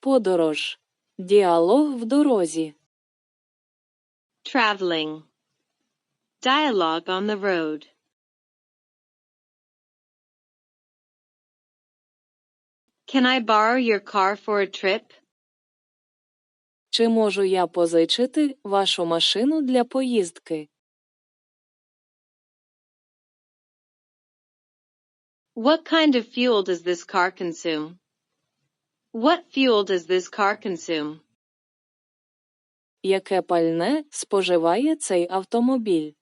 Подорож. Діалог в дорозі. Traveling. Dialogue on the road. Can I borrow your car for a trip? Чи можу я позичити вашу машину для поїздки? What kind of fuel does this car consume? What fuel does this car consume? Яке пальне споживає цей автомобіль?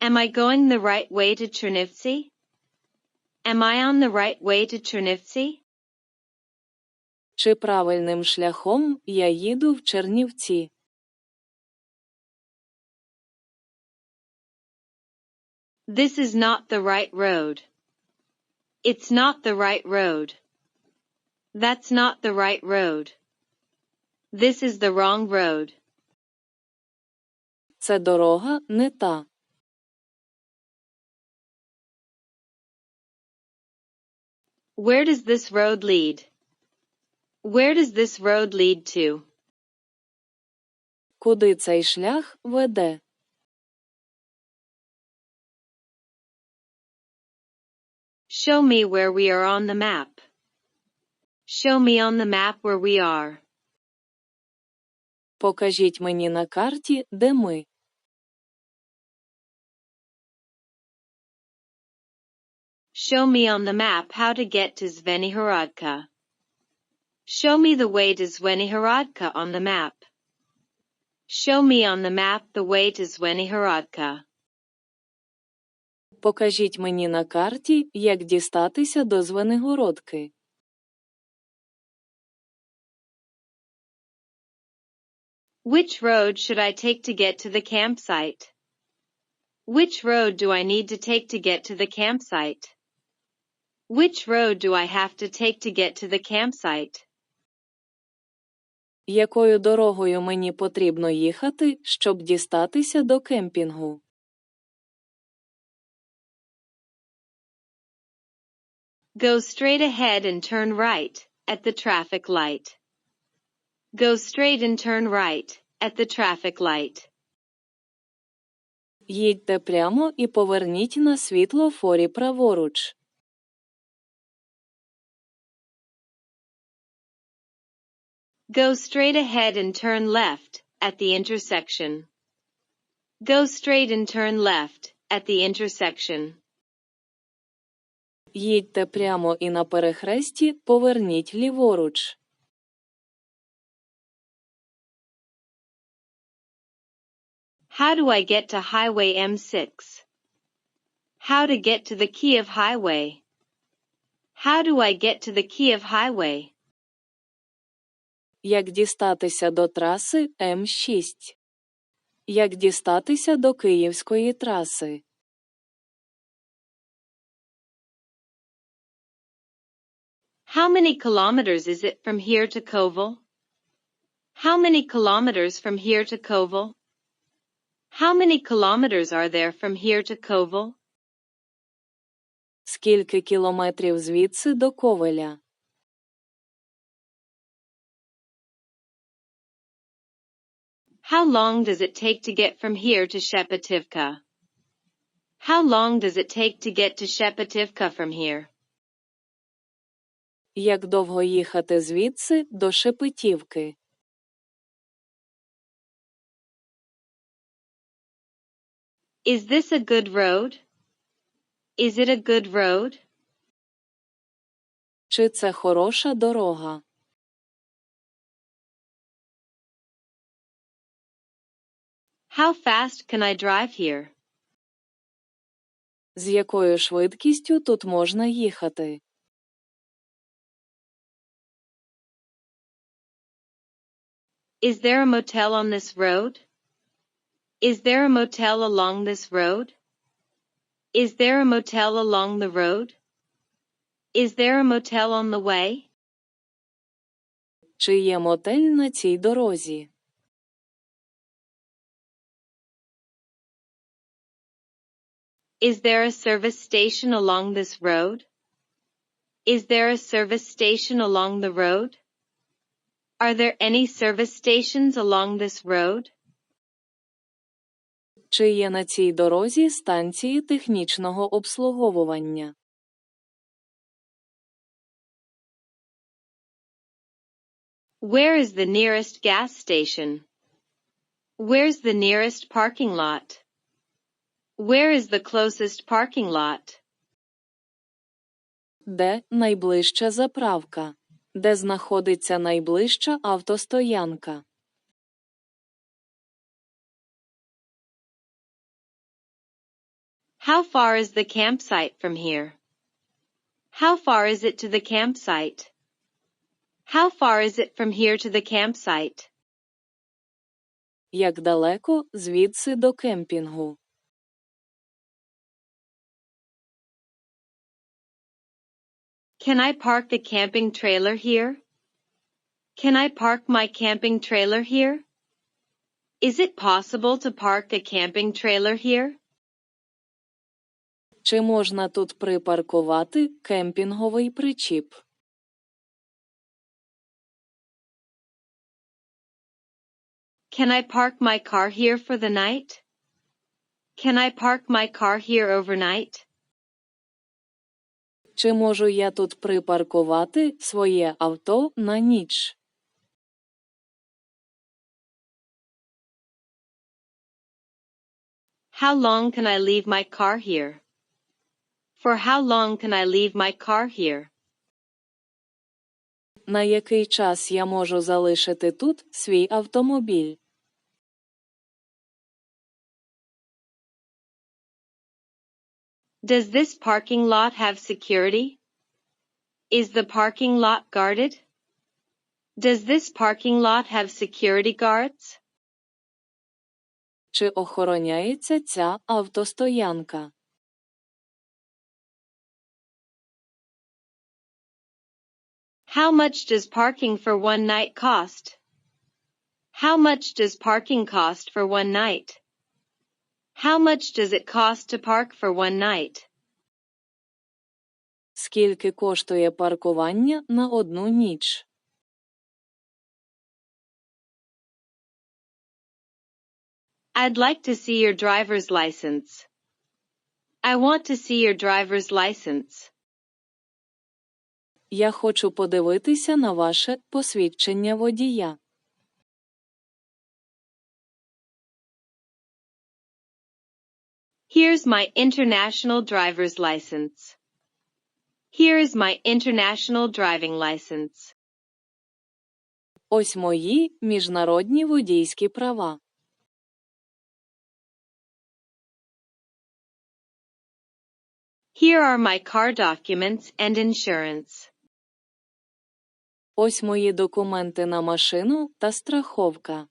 Am I going the right way to Chernivtsi? Am I on the right way to Chernivtsi? Чи правильним шляхом я їду в Чернівці? This is not the right road. It's not the right road. That's not the right road. This is the wrong road. Це дорога не та. Where does this road lead? Where does this road lead to? Куди цей шлях веде? Show me where we are on the map. Show me on the map where we are. Покажіть мені на карті, де ми. Show me on the map how to get to Zvenihorodka. Show me the way to Zvenihorodka on the map. Show me on the map the way to Zvenihorodka. Покажіть мені на карті, як дістатися до Звенигородки. Which road should I take to get to the campsite? Which road do I need to take to get to the campsite? Which road do I have to take to get to the campsite? Якою дорогою мені потрібно їхати, щоб дістатися до кемпінгу? Go straight ahead and turn right at the traffic light. Go straight and turn right at the traffic light. Їдьте прямо і поверніть на світлофорі праворуч. Go straight ahead and turn left at the intersection. Go straight and turn left at the intersection. Їдьте прямо і на перехресті поверніть ліворуч. How do I get to Highway M6? How to get to the Kiev Highway? How do I get to the Kiev Highway? Як дістатися до траси М6? Як дістатися до Київської траси? How many kilometers is it from here to Koval? How many kilometers from here to Koval? How many kilometers are there from here to Koval? Скільки кілометрів звідси до Ковеля? How long does it take to get from here to Shepativka? How long does it take to get to Shepativka from here? Як довго їхати звідси до Шепетівки? Is this a good road? Is it a good road? Чи це хороша дорога? How fast can I drive here? З якою швидкістю тут можна їхати? Is there a motel on this road? Is there a motel along this road? Is there a motel along the road? Is there a motel on the way? Чи є мотель на цій дорозі? Is there a service station along this road? Is there a service station along the road? Are there any service stations along this road? Чи є на цій дорозі станції технічного обслуговування? Where is the nearest gas station? Where's the nearest parking lot? Where is the closest parking lot? Де найближча заправка? Де знаходиться найближча автостоянка? How far is the campsite from here? How far is it to the campsite? How far is it from here to the campsite? Як далеко звідси до кемпінгу? Can I park the camping trailer here? Can I park my camping trailer here? Is it possible to park a camping trailer here? Чи можна тут припаркувати кемпінговий причіп? Can I park my car here for the night? Can I park my car here overnight? Чи можу я тут припаркувати своє авто на ніч? How long can I leave my car here? For how long can I leave my car here? На який час я можу залишити тут свій автомобіль? Does this parking lot have security? Is the parking lot guarded? Does this parking lot have security guards? Чи охороняється ця автостоянка? How much does parking for one night cost? How much does parking cost for one night? How much does it cost to park for one night? Скільки коштує паркування на одну ніч? I'd like to see your driver's license. I want to see your driver's license. Я хочу подивитися на ваше посвідчення водія. Here's my international driver's license. Here is my international driving license. Ось мої міжнародні водійські права. Here are my car documents and insurance. Ось мої документи на машину та страховка.